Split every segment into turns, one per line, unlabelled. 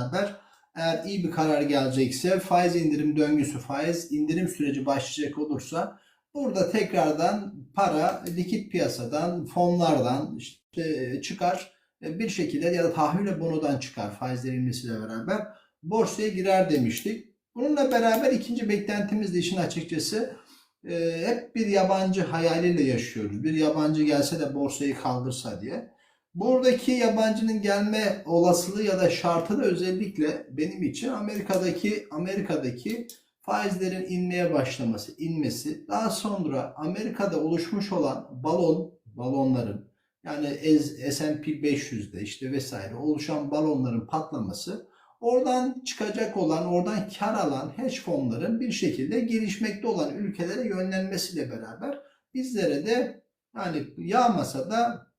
beraber eğer iyi bir karar gelecekse faiz indirim döngüsü faiz indirim süreci başlayacak olursa burada tekrardan para likit piyasadan fonlardan işte çıkar e, bir şekilde ya da tahvil bonodan çıkar faizlerin inmesiyle beraber borsaya girer demiştik. Bununla beraber ikinci beklentimiz de işin açıkçası e, hep bir yabancı hayaliyle yaşıyoruz. Bir yabancı gelse de borsayı kaldırsa diye. Buradaki yabancının gelme olasılığı ya da şartı da özellikle benim için Amerika'daki Amerika'daki faizlerin inmeye başlaması, inmesi, daha sonra Amerika'da oluşmuş olan balon balonların yani S&P 500'de işte vesaire oluşan balonların patlaması oradan çıkacak olan, oradan kar alan hedge fonların bir şekilde gelişmekte olan ülkelere yönlenmesiyle beraber bizlere de yani yağmasa da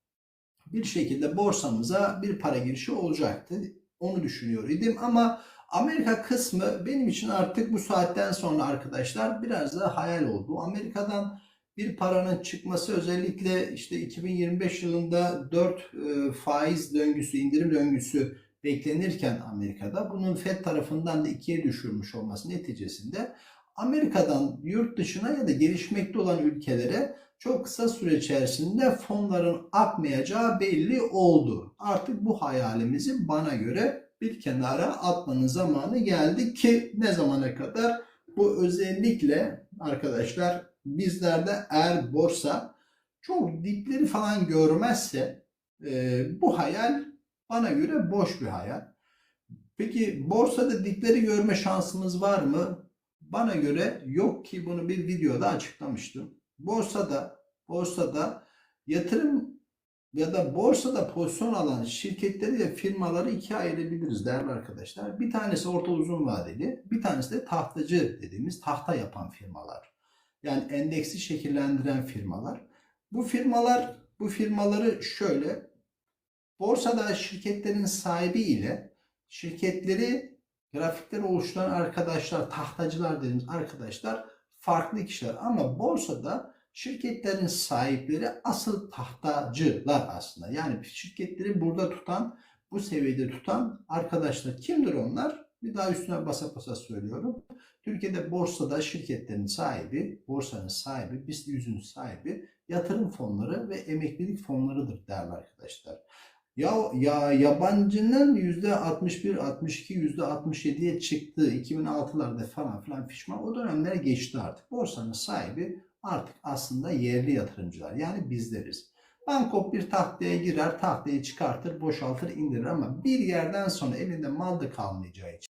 bir şekilde borsamıza bir para girişi olacaktı. Onu düşünüyor idim ama Amerika kısmı benim için artık bu saatten sonra arkadaşlar biraz da hayal oldu. Amerika'dan bir paranın çıkması özellikle işte 2025 yılında 4 faiz döngüsü, indirim döngüsü beklenirken Amerika'da bunun Fed tarafından da ikiye düşürmüş olması neticesinde Amerika'dan yurt dışına ya da gelişmekte olan ülkelere çok kısa süre içerisinde fonların akmayacağı belli oldu. Artık bu hayalimizi bana göre bir kenara atmanın zamanı geldi ki ne zamana kadar bu özellikle arkadaşlar bizlerde eğer borsa çok dipleri falan görmezse e, bu hayal bana göre boş bir hayal. Peki borsada dipleri görme şansımız var mı? Bana göre yok ki bunu bir videoda açıklamıştım. Borsada borsada yatırım ya da borsada pozisyon alan şirketleri ve firmaları ikiye ayırabiliriz değerli arkadaşlar. Bir tanesi orta uzun vadeli, bir tanesi de tahtacı dediğimiz tahta yapan firmalar. Yani endeksi şekillendiren firmalar. Bu firmalar bu firmaları şöyle borsada şirketlerin sahibi ile şirketleri grafikleri oluşturan arkadaşlar, tahtacılar dediğimiz arkadaşlar farklı kişiler ama borsada şirketlerin sahipleri asıl tahtacılar aslında. Yani şirketleri burada tutan, bu seviyede tutan arkadaşlar kimdir onlar? Bir daha üstüne basa basa söylüyorum. Türkiye'de borsada şirketlerin sahibi, borsanın sahibi, BIST 100'ün sahibi yatırım fonları ve emeklilik fonlarıdır değerli arkadaşlar. Ya, ya yabancının %61, 62, %67'ye çıktığı 2006'larda falan filan fişman o dönemlere geçti artık. Borsanın sahibi artık aslında yerli yatırımcılar yani bizleriz. Bankop bir tahtaya girer, tahtayı çıkartır, boşaltır, indirir ama bir yerden sonra elinde mal da kalmayacağı için